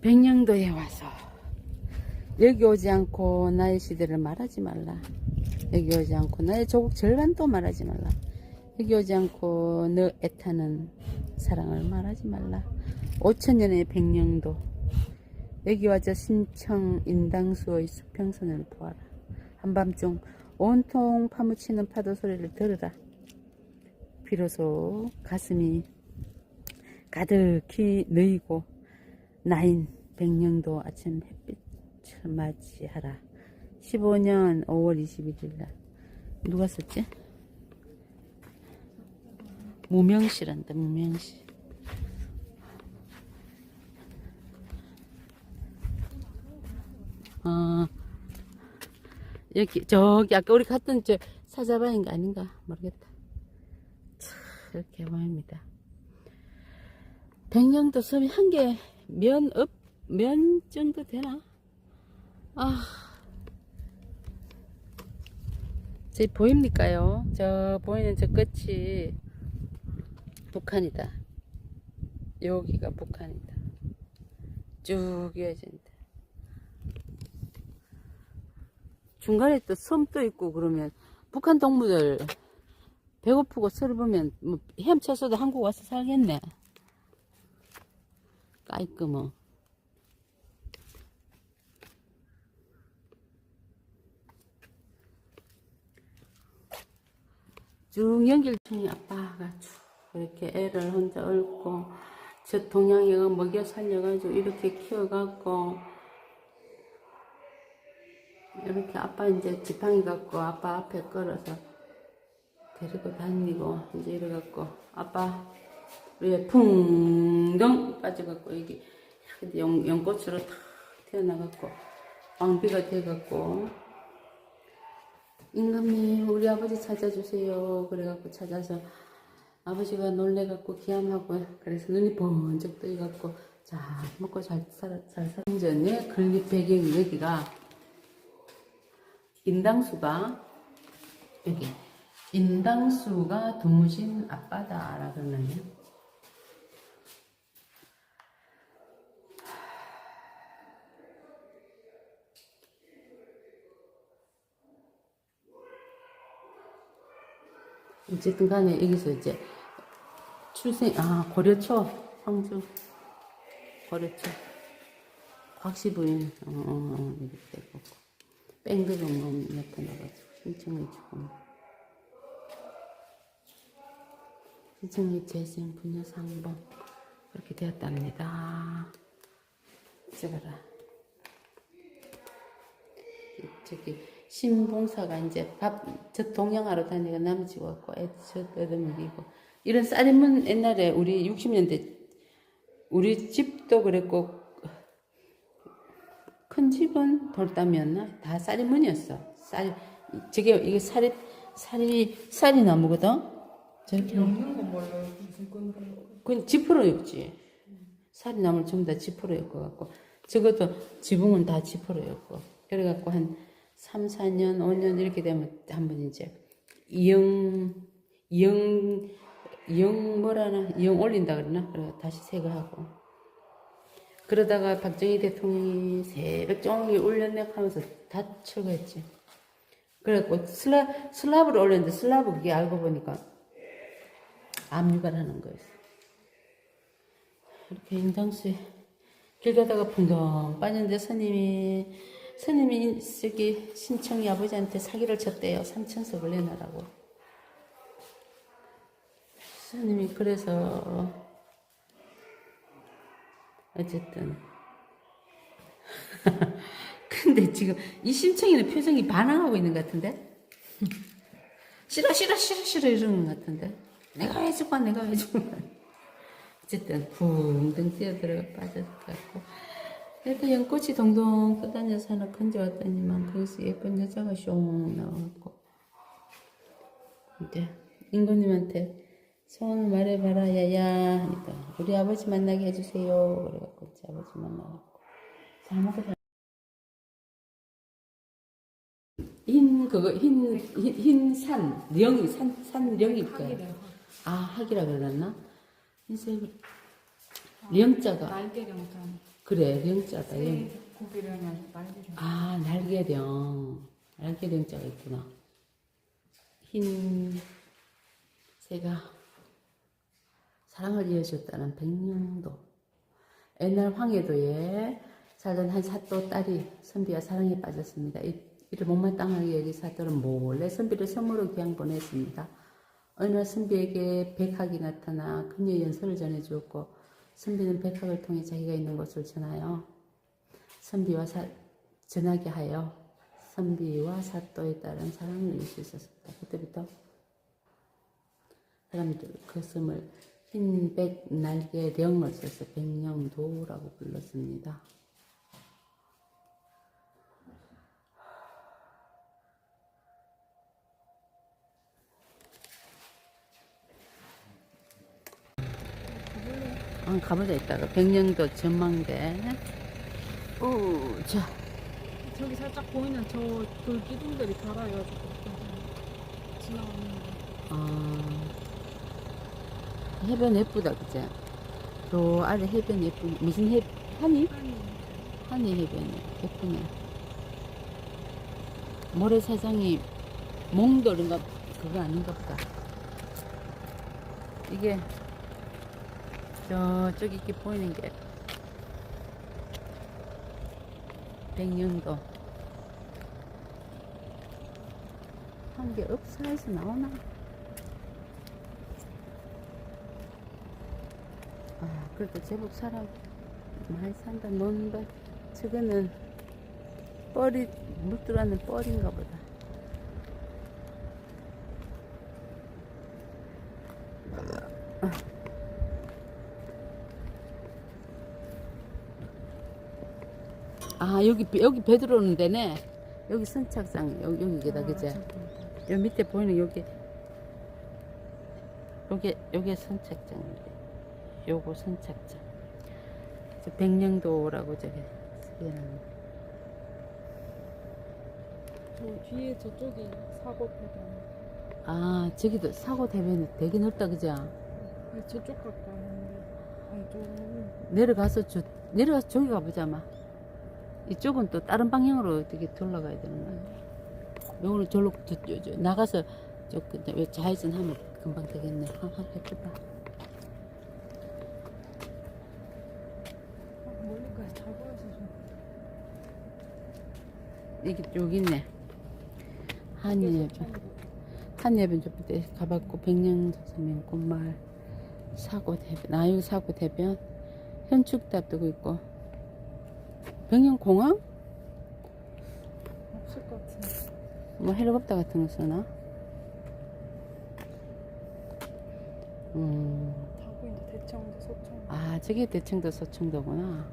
백령도에 와서 여기 오지 않고 나의 시대를 말하지 말라. 여기 오지 않고 나의 조국 절반도 말하지 말라. 여기 오지 않고 너 애타는 사랑을 말하지 말라. 5천년의 백령도 여기 와서 신청 인당수의 수평선을 보아라. 한밤중 온통 파묻히는 파도 소리를 들으라. 비로소 가슴이 가득히 너이고 나인 백령도 아침 햇빛을 맞이하라. 15년 5월 21일 날. 누가 썼지? 무명시란다 무명시 어, 여기 저기 아까 우리 갔던 저 사자반인가 아닌가? 모르겠다. 참 이렇게 보입니다. 백령도 섬이 한개 면 업, 면 정도 되나? 아. 저 보입니까요? 저 보이는 저 끝이 북한이다. 여기가 북한이다. 쭉 이어진다. 중간에 또 섬도 있고 그러면 북한 동무들 배고프고 서를 보면 뭐 헤엄쳐서도 한국 와서 살겠네. 깔끔어. 쭉 연결중에 아빠가 쭉 이렇게 애를 혼자 얽고 저 동양이가 먹여 살려가지고 이렇게 키워갖고 이렇게 아빠 이제 지팡이 갖고 아빠 앞에 걸어서 데리고 다니고 이제 이래갖고 아빠 위에 풍덩 빠져갖고 여기 연, 연꽃으로 탁 튀어나갖고 왕비가 돼갖고. 임금님 우리 아버지 찾아주세요. 그래갖고 찾아서 아버지가 놀래갖고 기함하고 그래서 눈이 번쩍 뜨여갖고 잘 먹고 잘 살아 잘 살전에 건립 배경이 여기가 인당수가 여기. 인당수가 두무신 아빠다라 그러는데 어쨌든 간에 여기서 이제 출생 아 고려초 황주 고려초 곽씨 부인. 어, 어, 어, 이렇게 되고. 옆에 넣어가지고 신청해주고. 신청해 재생 분야 상봉. 그렇게 되었답니다. 찍어라. 저기 신봉사가 이제 밥 저 동양하러 다니가 남지고 왔고 애저 얻어먹이고. 이런 쌀이면 옛날에 우리 60년대 우리 집도 그랬고 큰 집은 돌담이었나? 다 쌀이문이었어. 쌀 저게 이게 쌀이 쌀이 쌀이 나무거든? 저렇게 먹는 건 몰라요. 그건 지프로 였지. 쌀이 나무를 전부 다 지프로 엮어 갖고 적어도 지붕은 다 지프로 엮고. 그래 갖고 한 3, 4년, 5년 이렇게 되면 한 번 이제 이영 이영 이영 뭐라나? 이영 올린다 그러나? 다시 새거하고. 그러다가 박정희 대통령이 새벽 종일 울렸네 하면서 다 철거했지. 그래갖고 슬라 슬라브를 올렸는데 슬라브 그게 알고 보니까 압류가라는 거였어. 이렇게 인당수에 길 가다가 풍덩 빠졌는데 스님이 스님이 저기 신청이 아버지한테 사기를 쳤대요. 삼천석을 내놔라고. 스님이 그래서 어쨌든. 근데 지금 이 심청이는 표정이 반항하고 있는 것 같은데? 싫어 싫어 싫어 싫어 이러는 것 같은데? 내가 해줄 거야 내가 해줄 거야? 어쨌든 붕덩 뛰어들어가 빠졌고 그래도 연꽃이 동동 떠다녀서 하나 건져왔더니만 거기서 예쁜 여자가 숑 나와갖고. 이제 인구님한테 소원을 말해봐라 야야 하니까 우리 아버지 만나게 해주세요. 그래갖고 이제 아버지 만나갖고. 잘 먹고 잘 흰 그거 흰흰산 령이 산산 령일 거야. 아 학이라 그러나? 흰색 령자가. 날개 경탄. 그래 고기를 하면 날개를. 아 날개령 날개령자가 있구나. 흰 새가 사랑을 이어줬다는 백령도. 옛날 황해도에 살던 한 사또 딸이 선비와 사랑에 빠졌습니다. 이, 이를 못마땅하게 여기 사또는 몰래 선비를 선물로 귀양 보냈습니다. 어느 날 선비에게 백학이 나타나 그녀의 연설을 전해주었고 선비는 백학을 통해 자기가 있는 곳을 전하여 선비와 사, 전하게 하여 선비와 사또에 따른 사랑을 이룰 수 있었습니다. 그때부터 사람들 그 섬을 흰백 날개 령을 써서 백령도라고 불렀습니다. 아, 가보자 이따가 백령도 전망대. 오, 자. 저기 살짝 보이는 저 돌기둥들이 달아가지고 지나가는 거. 아, 해변 예쁘다, 그제? 저 아래 해변 예쁘, 무슨 해, 한이? 한이 해변이 예쁘네. 모래사장이 몽돌인가, 그거 아닌가 보다. 이게, 저쪽에 이렇게 보이는 게, 백령도. 한게 업사에서 나오나? 아, 그래도 제법 사람 많이 산다. 논다. 저거는 뻘이, 물 들어가는 뻘인가 보다. 아, 여기, 배- 여기 배 들어오는 데네. 여기 선착장, 여기, 여기다, 그제? 요 밑에 보이는 여기, 요게, 요게 선착장인데. 요거 선착장. 저 백령도라고 저기 쓰여놨네. 저 뒤에 저쪽이 사고패던. 아, 저기도 사고 대변이 되게 넓다, 그죠? 아니, 저쪽 갔다 왔는데. 아니, 저. 내려가서 저, 내려가서 저기 가보자, 아마. 이쪽은 또 다른 방향으로 어떻게 돌아가야 되는 거야. 요거는 절로 저, 저, 저, 나가서 저, 그, 왜 좌회전 하면 금방 되겠네. 하, 하, 해봐. 아, 멀리까지 좀. 이게 여기 있네. 한예변. 한예변 저때 가봤고, 백령도서면 꽃마을, 사고 대변. 아, 여기 사고 대변. 현축답 두고 있고. 백령공항? 없을 것 같은데. 뭐 헬리콥터 같은 거 쓰나? 음, 다 보인다. 대청도 소청. 아, 저게 대청도 서청도구나.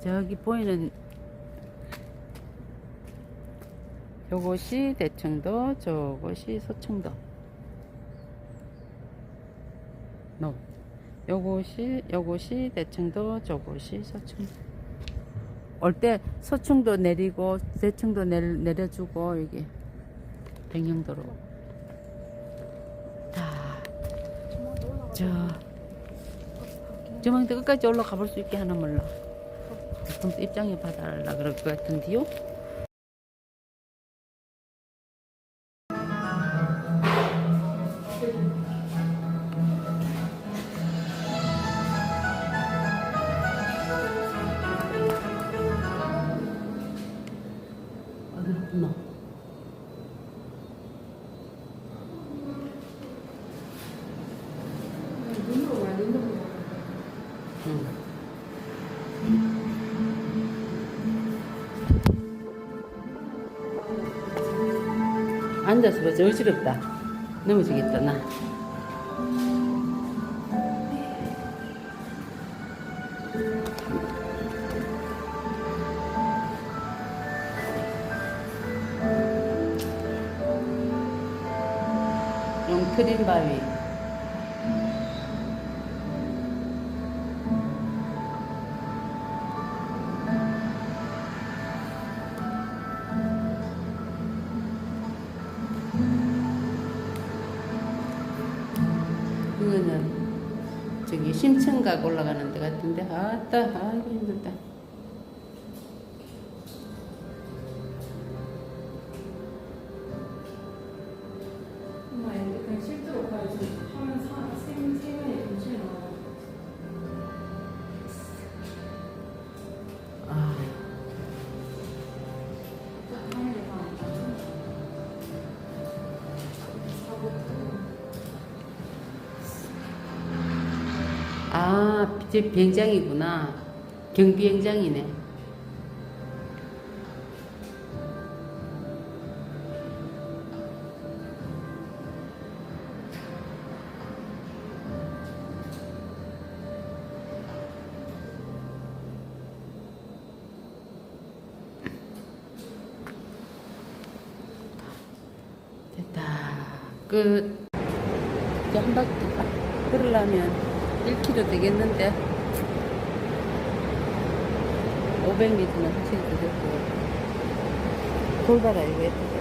저기 보이는 요것이 대청도, 저것이 서청도. 노. 요것이, 요것이 대청도, 저것이 서청도. 올때 서청도 내리고, 대청도 내려, 내려주고, 이게 백령도로. 자, 저만 올라가. 저, 저망대 끝까지 올라가 볼 수 있게 하나 몰라. 또 입장료 받아라 그럴 것 같은데요? 끊어? 눈으로. 앉아서 보자 어지럽다 넘어지겠다 나 용트림 바위 이거는 저기 심층각 올라가는 데 같은데 아따 아이고 힘들다. 저 비행장이구나. 경비행장이네. 됐다. 끝. 이제 한 바퀴 걸으려면 1km 되겠는데 500m는 하셔도 되고 돌봐라 이거 예쁘다.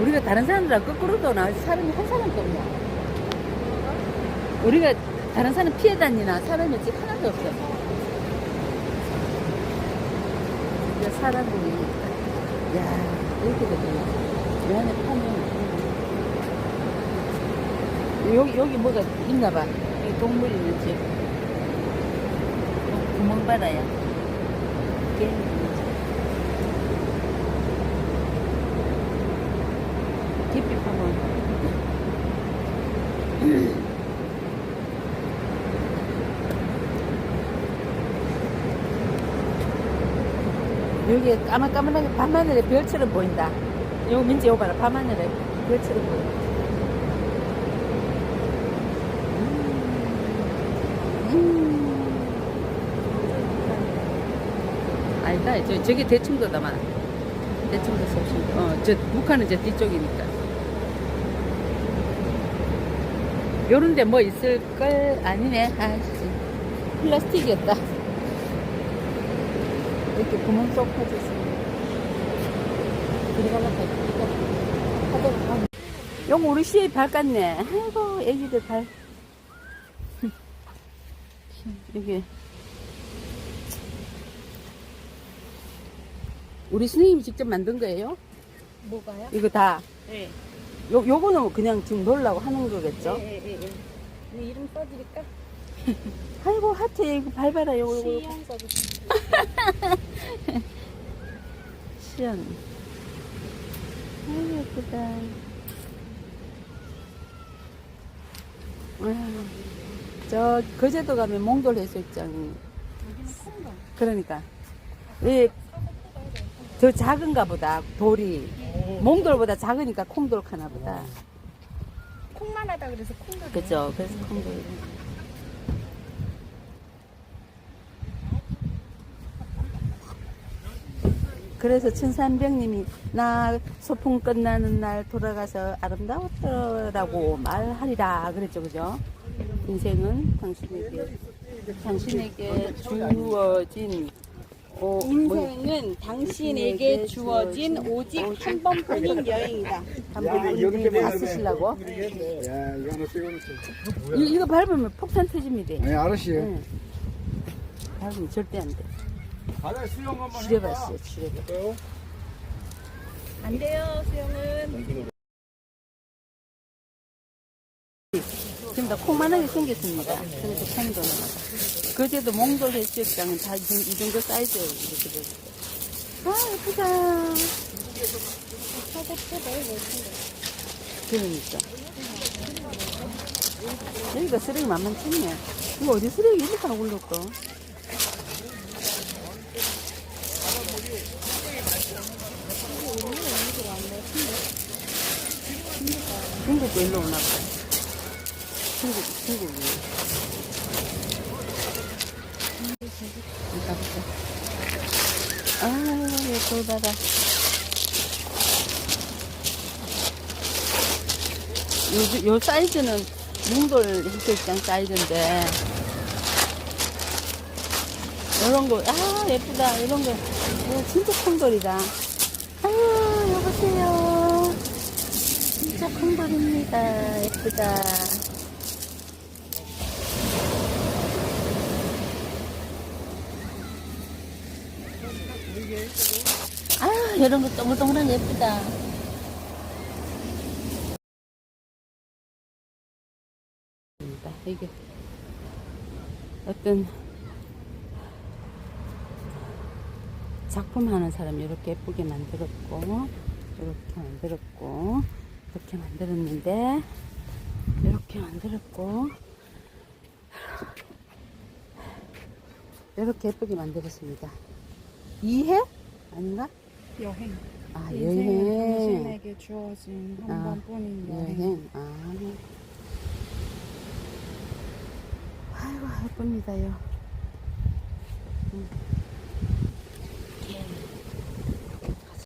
우리가 다른 사람들하고 거꾸로 도나 사람이 한 사람도 없냐? 우리가 다른 사람 피해 다니나 사람이 아직 하나도 없어. 사람들이, 야 이렇게 되구나. 이 안에 파면, 여기, 여기 뭐가 있나 봐. 여기 동물 있는 집. 어, 구멍 있는 집. 깊이 파면. 여기 까만까만하게 밤하늘에 별처럼 보인다. 요 민지 요 봐라 밤하늘에 별처럼 보인다. 음. 아니다. 저, 저기 대충도다만. 대충도 섭신도. 어, 저, 북한은 저 뒤쪽이니까. 요런데 뭐 있을걸? 아니네. 아씨. 플라스틱이었다. 이렇게 구멍 쏙. 들어가려고 하도록 하고. 용 우리 시에 발 같네. 아이고, 애기들 발. 이게. 우리 스님이 직접 만든 거예요? 뭐가요? 이거 다. 네 요, 요거는 그냥 지금 놀라고 하는 거겠죠? 예예예 네, 이름 써드릴까? 아이고, 하트, 이거 밟아라, 요거, 요거. 시연? 시연. 아이고, 예쁘다. 아유, 저, 거제도 가면 몽돌 해수욕장이. 여기는 콩도 그러니까. 이, 더 작은가 보다, 돌이. 몽돌보다 작으니까 콩돌 카나 보다. 콩만 하다 그래서 콩도 그죠? 그래서 콩돌. 그래서 천삼백님이 나 소풍 끝나는 날 돌아가서 아름다웠더라고 말하리라 그랬죠, 그죠? 인생은 당신에게 당신에게 주어진 어, 뭐, 인생은 당신에게 주어진 오직 한 번뿐인 여행이다. 한번 다 쓰시려고 야, 이거 하나 찍어놓자. 이, 이거 밟으면 폭탄 터집니다. 네, 알았어요. 응. 밟으면 절대 안 돼. 바다에 수영 한번 줄여봤어요, 줄여봐. 안 돼요, 수영은. 지금 다 콩만하게 생겼습니다. 그래서 콩도 나가. 그제도 몽돌 해수욕장은 다이 정도 사이즈 이렇게 돼 있어요. 아, 예쁘다. 그러니까. 여기가 쓰레기 만만치 않네. 이거 어디 쓰레기 이렇게 하나 올렸어? 중국도 일로 오나 보다. 중국, 중국이. 가보자. 아, 예쁘다다. 요, 요 사이즈는 몽돌 해수욕장 사이즈인데, 이런 거, 아, 예쁘다. 이런 거. 이거 진짜 큰 거리다. 아유, 여보세요. 진짜 큰 거리입니다. 예쁘다. 아, 이런 거 동글동글한 거 예쁘다. 이게 어떤 작품 하는 사람이 이렇게 예쁘게 만들었고 이렇게 만들었고 이렇게 만들었는데 이렇게 만들었고 이렇게 예쁘게 만들었습니다. 이해? 아닌가? 여행. 아 여행. 당신에게 주어진 한 아, 번뿐인 여행. 여행. 아. 아이고 예쁩니다요. 음.